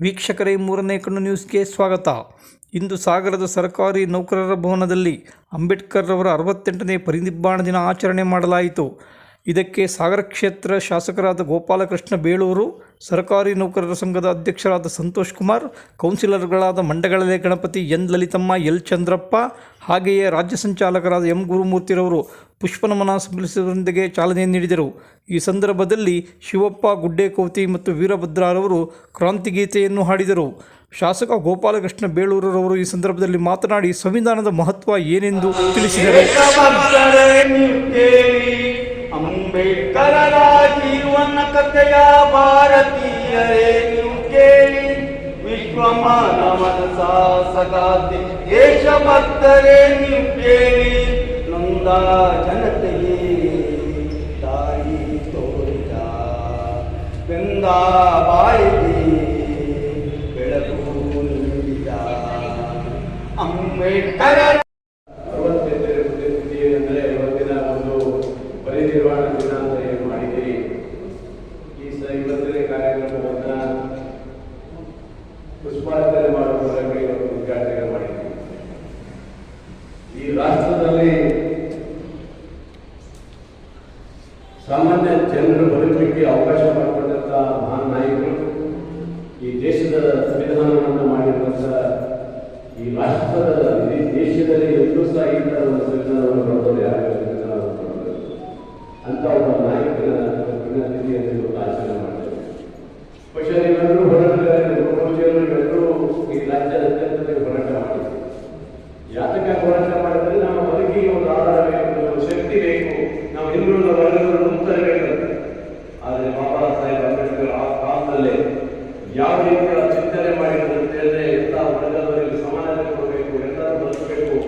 ವೀಕ್ಷಕರೇ, ಮೂರನೇ ಕಣ್ಣು ನ್ಯೂಸ್ಗೆ ಸ್ವಾಗತ. ಇಂದು ಸಾಗರದ ಸರ್ಕಾರಿ ನೌಕರರ ಭವನದಲ್ಲಿ ಅಂಬೇಡ್ಕರ್ ಅವರ ಅರವತ್ತೆಂಟನೇ ಪರಿನಿಬ್ಬಾಣ ದಿನ ಆಚರಣೆ ಮಾಡಲಾಯಿತು. ಇದಕ್ಕೆ ಸಾಗರ ಕ್ಷೇತ್ರ ಶಾಸಕರಾದ ಗೋಪಾಲಕೃಷ್ಣ ಬೇಳೂರು, ಸರ್ಕಾರಿ ನೌಕರರ ಸಂಘದ ಅಧ್ಯಕ್ಷರಾದ ಸಂತೋಷ್ ಕುಮಾರ್, ಕೌನ್ಸಿಲರ್ಗಳಾದ ಮಂಡಗಳಲೆ ಗಣಪತಿ ಎನ್. ಲಲಿತಮ್ಮ, ಎಲ್. ಚಂದ್ರಪ್ಪ, ಹಾಗೆಯೇ ರಾಜ್ಯ ಸಂಚಾಲಕರಾದ ಎಂ. ಗುರುಮೂರ್ತಿರವರು ಪುಷ್ಪನಮನ ಸಲ್ಲಿಸುವುದರೊಂದಿಗೆ ಚಾಲನೆ ನೀಡಿದರು. ಈ ಸಂದರ್ಭದಲ್ಲಿ ಶಿವಪ್ಪ ಗುಡ್ಡೇಕೋತಿ ಮತ್ತು ವೀರಭದ್ರರವರು ಕ್ರಾಂತಿಗೀತೆಯನ್ನು ಹಾಡಿದರು. ಶಾಸಕ ಗೋಪಾಲಕೃಷ್ಣ ಬೇಳೂರರವರು ಈ ಸಂದರ್ಭದಲ್ಲಿ ಮಾತನಾಡಿ, ಸಂವಿಧಾನದ ಮಹತ್ವ ಏನೆಂದು ತಿಳಿಸಿದರು. ಕೇಳಿ. ಜನತೆಗೆ ದಾರಿ ತೋರಿದ ಬೆಂದ ಬಾಯಿಗೆ ಬೆಳಕು ನೀಡಿದ ಅಂಬೇಡ್ಕರ. ಕಾರ್ಯಕ್ರಮವನ್ನು ಪುಷ್ಪಾರ್ಚನೆ ಮಾಡುವ ಮೂಲಕ ಇವತ್ತು ಉದ್ಘಾಟನೆ ಸಂವಿಧಾನವನ್ನು ಮಾಡಿರುವಂಥ ಈ ರಾಷ್ಟ್ರದ ದೇಶದಲ್ಲಿ ಎಲ್ಲೂ ಒಂದು ಸಂವಿಧಾನವನ್ನು ಬರೆದವರು ಯಾರು ಅಂತ ಒಬ್ಬ ನಾಯಕನ ಪುಣ್ಯತಿಥಿಯನ್ನು ಆಚರಣೆ ಮಾಡ್ತೇವೆ ಬಹುಶಃ ನೀವೆಲ್ಲರೂ ಹೋರಾಟಗಾರರು ಎಲ್ಲರೂ ಈ ರಾಜ್ಯಾದ್ಯಂತ ನೀವು ಹೋರಾಟ ಮಾಡಿದ್ದೀರಿ. ಯಾತಕ ಹೋರಾಟ ಮಾಡಿದ್ರೆ ನಮ್ಮ ಬದುಕಿಗೆ ಒಂದು ಆಧಾರ ಬೇಕು ಶಕ್ತಿ ಬೇಕು ನಾವು ಹಿಂದುಳಿದ ವರ್ಗಗಳನ್ನು ಮುಂತರಬೇಕಂತೆ ಆದರೆ ಬಾಬಾ ಸಾಹೇಬ್ ಅಂಬೇಡ್ಕರ್ ಆ ಕಾಲದಲ್ಲೇ ಯಾವ ರೀತಿಯ ಚಿಂತನೆ ಮಾಡಿದ್ರು ಅಂತ ಹೇಳಿದ್ರೆ ಎಲ್ಲ ವರ್ಗದವರಿಗೆ ಸಮಾನತೆ ಕೊಡಬೇಕು ಎಲ್ಲರೂ ಬದುಕಬೇಕು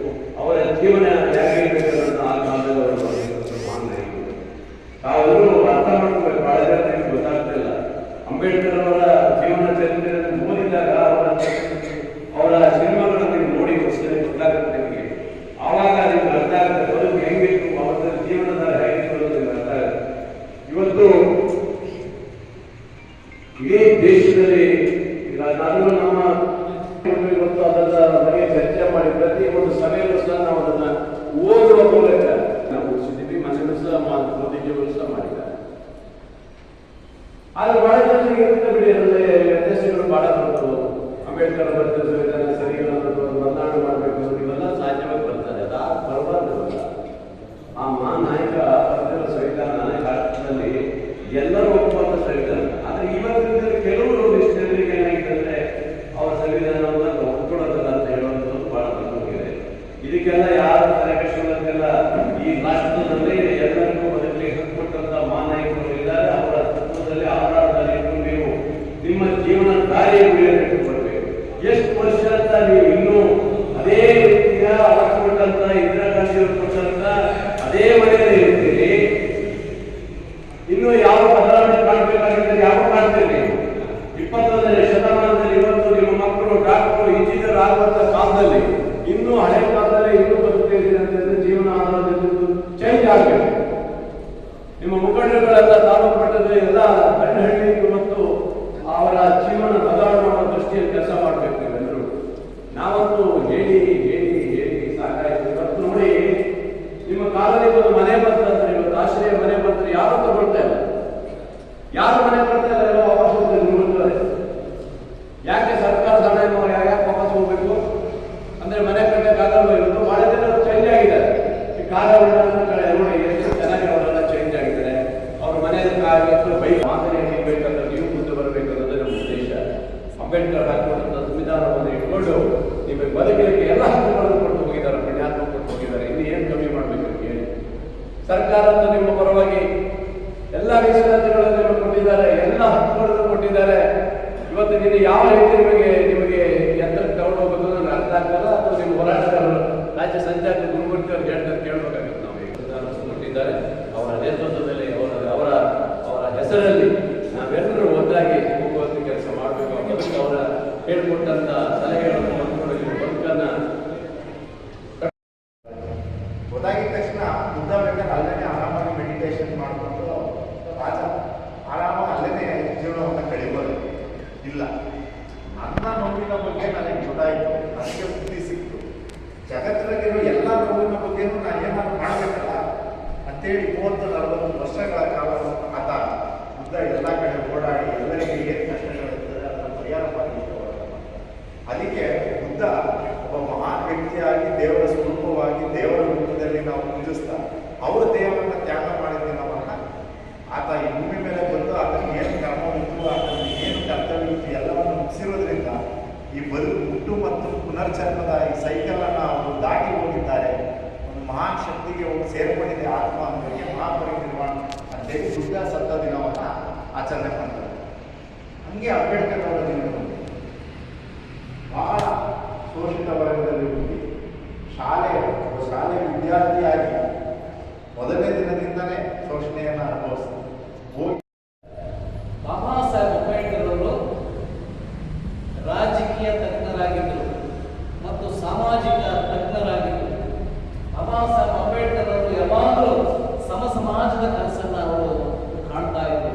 ಅವರ ಜೀವನ ಹೇಗೆ ಇರಬೇಕು ಅಂತ ಆ ಕಾಲದಲ್ಲಿ ಅವರು ಬರೆದಿರುವಂಥ ಮಹಾನ್ ನಾಯಕರು ತಾವೆಲ್ಲರೂ ಅರ್ಥ ಮಾಡ್ಕೋಬೇಕು ಬಹಳ ಜನರಿಗೆ ಗೊತ್ತಾಗ್ತಿಲ್ಲ ಅಂಬೇಡ್ಕರ್ ಅವರ ಜೀವನ ಚರಿತ್ರೆಯನ್ನು ಓದಿದಾಗ ಅವರ ಅವರ ಸಿನಿಮಾಗಳನ್ನು ನೀವು ನೋಡಿ ಒಂದ್ಸರಿ ಗೊತ್ತಾಗುತ್ತೆ ನಿಮಗೆ ಆವಾಗ ನಿಮ್ಗೆ ಅರ್ಥ ಆಗುತ್ತೆ ಬದುಕು ಹೆಂಗಿತ್ತು ಅವರ ಜೀವನದ ಹೇಗಿತ್ತು ಅನ್ನೋದು ನಿಮ್ಗೆ ಅರ್ಥ ಆಗುತ್ತೆ ಇವತ್ತು ಇಡೀ ದೇಶದಲ್ಲಿ ನಾನು ನಮ್ಮ ಇವತ್ತು ಅದರ ಬಗ್ಗೆ ಚರ್ಚೆ ಮಾಡಿ ಪ್ರತಿ ಒಂದು ಸಭೆಯಲ್ಲೂ ಸಹ ನಾವು ಅದನ್ನ ಓದುವ ಮೂಲಕ ನಾವು ಓದಿಸಿದ್ದೀವಿ ಮನೆಯಲ್ಲೂ ಸಹ ಮೋದಿಜಿಯವರು ಸಹ ಮಾಡಿದ್ದಾರೆ. ಆದ್ರೆ ಬಹಳ ಜನರಿಗೆ ಇರುತ್ತೆ ಬಿಡಿ ವ್ಯತ್ಯಾಸಗಳು ಬಹಳ ಬರ್ತವೆ ಅಂಬೇಡ್ಕರ್ ಬರ್ತದೆ ಸಂವಿಧಾನ ಸರಿ ಇಲ್ಲ ಅನ್ನೋದು ಬದಲಾವಣೆ ಮಾಡಬೇಕು ಎಲ್ಲರೂ ನಿಮ್ಮ ಮುಖಂಡರುಗಳೆಲ್ಲ ತಾಲೂಕು ಮಟ್ಟದಲ್ಲಿ ಎಲ್ಲ ಹಳ್ಳಿ ಹಳ್ಳಿ ಇವತ್ತು ಅವರ ಜೀವನ ಬದಲಾವಣೆ ಮಾಡೋ ದೃಷ್ಟಿಯಲ್ಲಿ ಕೆಲಸ ಮಾಡಬೇಕು ನೀವೆಲ್ಲರೂ ನಾವಂತೂ ಹೇಳಿ ಹೇಳಿ ಹೇಳಿ ಸಾಕಾಯ್ತು ಇವತ್ತು ನೋಡಿ ನಿಮ್ಮ ಕಾಲದಲ್ಲಿ ಒಂದು ಮನೆ ಬಂತಂದ್ರೆ ಇವತ್ತು ಆಶ್ರಯ ಮನೆ ಬಂದ್ರೆ ಯಾರು ತಗೊಳ್ತಾ ಇಲ್ಲ ಯಾರು ಮನೆ ಬರ್ತಾ ಇಲ್ಲ ಎಲ್ಲ ವಾಪಸ್ ಹೋಗ್ತಾರೆ ನಿಲ್ಲುತ್ತಾರೆ ಯಾಕೆ ಸರ್ಕಾರ ಹಣ ಯಾಕೆ ವಾಪಸ್ ಹೋಗ್ಬೇಕು ಅಂದ್ರೆ ಮನೆ ಕಟ್ಟಕ್ಕಾಗಲ್ವ ಇವತ್ತು ಬಹಳ ಜನ ಚೇಂಜ್ ಆಗಿದ್ದಾರೆ ಈ ಕಾಲ ಕಡೆ ನೋಡಿ ಎಷ್ಟು ಚೆನ್ನಾಗಿ ಅವರೆಲ್ಲ ಚೇಂಜ್ ಆಗಿದ್ದಾರೆ ಅವ್ರ ಮನೆಯಲ್ಲಿ ಬೈ ಮಾದರಿ ಬೇಕಂದ್ರೆ ನೀವು ಮುಂದೆ ಬರಬೇಕು ಅನ್ನೋದೇ ನಮ್ಮ ಉದ್ದೇಶ ಅಂಬೇಡ್ಕರ್ ಹಾಕಿಕೊಂಡಂತ ಸಂವಿಧಾನವನ್ನು ಇಟ್ಕೊಂಡು ನಿಮಗೆ ಬದುಕಲಿಕ್ಕೆ ಎಲ್ಲ ಹಕ್ಕುಗಳನ್ನು ಕೊಟ್ಟು ಹೋಗಿದ್ದಾರೆ ಪುಣ್ಯಾತ್ಮ ಕೊಟ್ಟು ಹೋಗಿದ್ದಾರೆ ಇನ್ನು ಏನು ಕಮ್ಮಿ ಮಾಡಬೇಕು ಅಂತ ಹೇಳಿ ಸರ್ಕಾರ ನಿಮ್ಮ ಪರವಾಗಿ ಎಲ್ಲ ಮೀಸಲಾತಿಗಳನ್ನು ನಿಮಗೆ ಕೊಟ್ಟಿದ್ದಾರೆ, ಎಲ್ಲ ಹಕ್ಕುಗಳನ್ನು ಕೊಟ್ಟಿದ್ದಾರೆ. ಇವತ್ತು ನೀನು ಯಾವ ರೀತಿ ನಿಮಗೆ ನಿಮಗೆ ಎತ್ತರಕ್ಕೆ ತಗೊಂಡು ಹೋಗೋದು ನನಗೆ ಅರ್ಥ ಆಗ್ತಲ್ಲ ಅಥವಾ ನಿಮ್ಮ ಹೋರಾಟಗಾರರು ರಾಜ್ಯ ಸಂಚಾರ ಗುರುಮೂರ್ತಿ ಅವ್ರಿಗೆ ಹೇಳ್ತಾರೆ ಕೇಳಬೇಕಾಗುತ್ತೆ ಎದ್ದ ತಕ್ಷಣ ಉದ್ದ ಬೇಕಾದ್ರೆ ಅಲ್ಲೇ ಆರಾಮಾಗಿ ಮೆಡಿಟೇಷನ್ ಮಾಡಿಕೊಂಡು ರಾಜ ಆರಾಮ ಅಲ್ಲೇ ಜೀವನವನ್ನು ಕಳಿಬೋದು ಇಲ್ಲ. ನನ್ನ ನೋವಿನ ಬಗ್ಗೆ ನನಗೆ ಗೊತ್ತಾಯಿತು. ನನಗೆ ಬುದ್ಧಿ ಸಿಕ್ತು. ಜಗತ್ತಿನಲ್ಲಿರೋ ಎಲ್ಲ ನೋವಿನ ಬಗ್ಗೆನೂ ನಾನು ಏನಾದ್ರು ಮಾಡಬೇಕಲ್ಲ? ಅಂತೇಳಿ ಮೂವತ್ತು ನಲವತ್ತು ವರ್ಷಗಳ ಕಾಲ ಆತ ಉದ್ದ ಎಲ್ಲ ಕಡೆ ಓಡಾಡಿ ಎಲ್ಲರಿಗೆ ನಾವು ಪೂಜಿಸ್ತಾ ಅವರ ದೇವರನ್ನ ತ್ಯಾಗ ಮಾಡಿದ ದಿನವನ್ನ ಆತ ಈ ಭೂಮಿ ಮೇಲೆ ಬಂದು ಆತನಿಗೆ ಏನು ಕರ್ಮವಿತ್ತು ಆತನಿಗೆ ಏನು ಕರ್ತವ್ಯ ಎಲ್ಲವನ್ನು ಮುಗಿಸಿರೋದ್ರಿಂದ ಈ ಬದುಕು ಹುಟ್ಟು ಮತ್ತು ಪುನರ್ಜನ್ಮದ ಈ ಸೈಕಲ್ ಅನ್ನ ಅವರು ದಾಟಿ ಹೋಗಿದ್ದಾರೆ. ಒಂದು ಮಹಾನ್ ಶಕ್ತಿಗೆ ಹೋಗಿ ಸೇರ್ಪಡಿದೆ ಆತ್ಮ ಅವರಿಗೆ ಮಹಾಪರಿನಿರ್ವಾಣ. ಅಂತೇಳಿ ದುರ್ಗಾ ಸತ್ತ ದಿನವನ್ನ ಆಚರಣೆ ಮಾಡ್ತಾರೆ. ಹಂಗೆ ಅಂಬೇಡ್ಕರ್ ಅವರ ದಿನಗಳು ಬಹಳ ಶೋಷಿತ ವರ್ಗದಲ್ಲಿ ಹುಟ್ಟಿ ಶಾಲೆ ಒಬ್ಬ ಶಾಲೆ ವಿದ್ಯಾರ್ಥಿಯಾಗಿ ಮೊದಲನೇ ದಿನದಿಂದಲೇ ಶೋಷಣೆಯನ್ನು ಅನುಭವಿಸ್ತಾರೆ ಬಾಬಾ ಅಂಬೇಡ್ಕರ್ ಅವರು ರಾಜಕೀಯ ತಜ್ಞರಾಗಿದ್ದರು ಮತ್ತು ಸಾಮಾಜಿಕ ತಜ್ಞರಾಗಿದ್ದರು. ಬಾಬಾ ಸಾಹೇಬ್ ಅಂಬೇಡ್ಕರ್ ಅವರು ಯಾವಾಗಲೂ ಸಮ ಸಮಾಜದ ಕನಸನ್ನು ಅವರು ಕಾಣ್ತಾ ಇದ್ರು.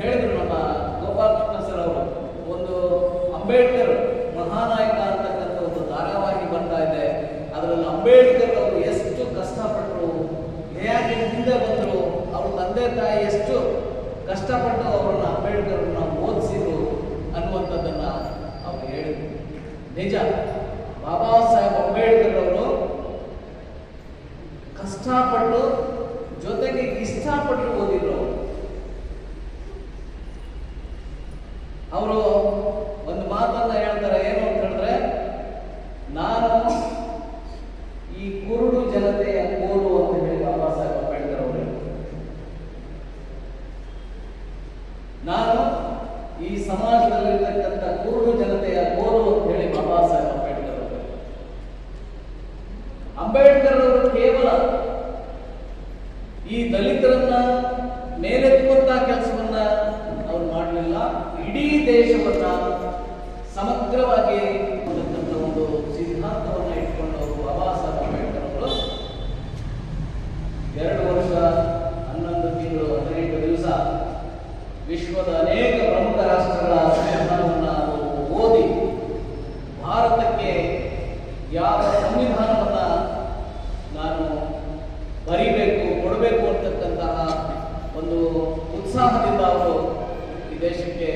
ಹೇಳಿದ್ರು ನಮ್ಮ ಗೋಪಾಲಕೃಷ್ಣ ಸರ್ ಅವರು, ಒಂದು ಅಂಬೇಡ್ಕರ್ ಮಹಾನಾಯಕ ಅಂತಕ್ಕಂಥ ಒಂದು ಧಾರಾವಾಹಿ ಬರ್ತಾ ಇದೆ. ಅದರಲ್ಲಿ ಅಂಬೇಡ್ಕರ್ ಅವರು ಕಷ್ಟಪಟ್ಟರು ಹೇಗೆ ಹಿಂದೆ ಬಂದರು, ಅವ್ರ ತಂದೆ ತಾಯಿ ಎಷ್ಟು ಕಷ್ಟಪಟ್ಟು ಅವರನ್ನ ಅಂಬೇಡ್ಕರ್ನ ಓದಿಸಿದ್ರು ಅನ್ನುವಂಥದ್ದನ್ನ ಅವ್ರು ಹೇಳಿದ್ರು. ನಿಜ, ಬಾಬಾ ಸಾಹೇಬ್ ಅಂಬೇಡ್ಕರ್ ಅವರು ಕಷ್ಟಪಟ್ಟು ಜೊತೆಗೆ ಇಷ್ಟಪಟ್ಟು ಅಂಬೇಡ್ಕರ್ ಅವರು ಕೇವಲ ಈ ದಲಿತರನ್ನ ಮೇಲೆತ್ತುವಂತ ಕೆಲಸವನ್ನ ಅವ್ರು ಮಾಡಲಿಲ್ಲ. ಇಡೀ ದೇಶವನ್ನ ಸಮಗ್ರವಾಗಿ ಒಂದು ಸಿದ್ಧಾಂತವನ್ನ ಇಟ್ಕೊಂಡು ಅವರು ಬಾಬಾ ಸಾಹೇಬ್ ಅಂಬೇಡ್ಕರ್ ಅವರು ಎರಡು ವರ್ಷ ಹನ್ನೊಂದು ತಿಂಗಳು ಹದಿನೆಂಟು ದಿವಸ ವಿಶ್ವದ ಅನೇಕ ಪ್ರಮುಖ ರಾಷ್ಟ್ರಗಳ ಸಂವಿಧಾನವನ್ನು ಓದಿ ಭಾರತಕ್ಕೆ ಯಾವ ಉತ್ಸಾಹದಿಂದ ಅವರು ಈ ದೇಶಕ್ಕೆ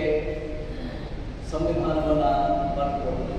ಸಂವಿಧಾನವನ್ನು ಬರ್ಕೊಡೋದು